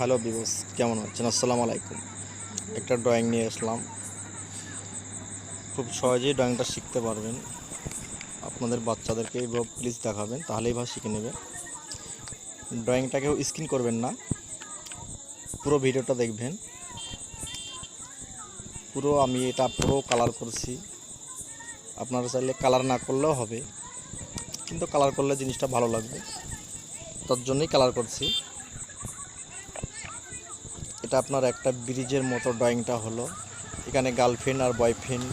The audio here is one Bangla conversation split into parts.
হ্যালো বিবস কেমন আছেন? আসসালামু আলাইকুম। একটা ড্রয়িং নিয়ে আসলাম। খুব সহজেই ড্রয়িংটা শিখতে পারবেন। আপনাদের বাচ্চাদেরকে এইভাবে প্লিজ দেখাবেন, তাহলেই ভাবে শিখে নেবে। ড্রয়িংটাকেও স্ক্রিন করবেন না। পুরো ভিডিওটা দেখবেন। পুরো আমি এটা পুরো কালার করছি। আপনারা চাইলে কালার না করলেও হবে। কিন্তু কালার করলে জিনিসটা ভালো লাগবে। তার জন্যই কালার করছি। এটা আপনার একটা ব্রিজের মতো ড্রয়িংটা হলো। এখানে গার্লফ্রেন্ড আর বয়ফ্রেন্ড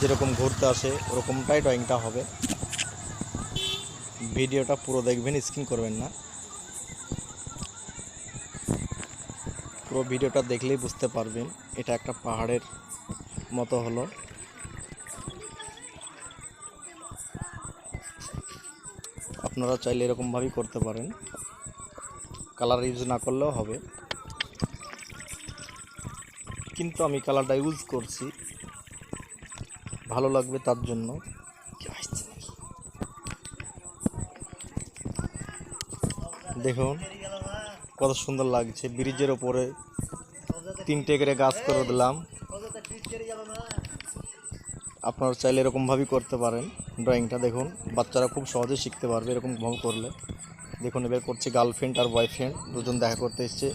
যেরকম ঘুরতে আসে, ওরকমটাই ড্রয়িংটা হবে। ভিডিওটা পুরো দেখবেন, স্ক্রিন করবেন না। পুরো ভিডিওটা দেখলেই বুঝতে পারবেন, এটা একটা পাহাড়ের মতো হলো। আপনারা চাইলে এরকমভাবেই করতে পারেন। কালার ইউজ না করলেও হবে। কিন্তু আমি কালারটা ইউজ করছি। ভালো লাগবে তার জন্য। দেখুন, কত সুন্দর লাগছে। ব্রিজের ওপরে তিনটে করে গাছ করে দিলাম। আপনারা চাইলে এরকমভাবেই করতে পারেন ড্রয়িংটা। দেখুন, বাচ্চারা খুব সহজে শিখতে পারবে এরকম ভাবে করলে। দেখুন, এবার করছে গার্লফ্রেন্ড আর বয়ফ্রেন্ড। দুজন দেখা করতে এসছে।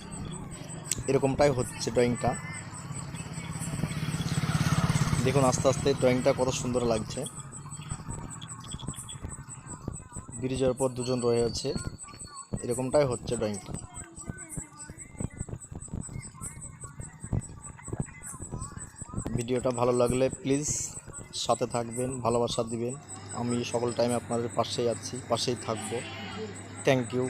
এরকমটাই হচ্ছে ড্রয়িংটা। দেখুন, আস্তে আস্তে ড্রয়িংটা কত সুন্দর লাগছে। ব্রিজের ওপর দুজন রয়ে আছে। এরকমটাই হচ্ছে ড্রয়িংটা ভিডিওটা ভালো লাগলে প্লিজ সাথে থাকবেন, ভালোবাসা দিবেন। আমি সকল টাইমে আপনাদের পাশেই আছি, পাশেই থাকব। Thank you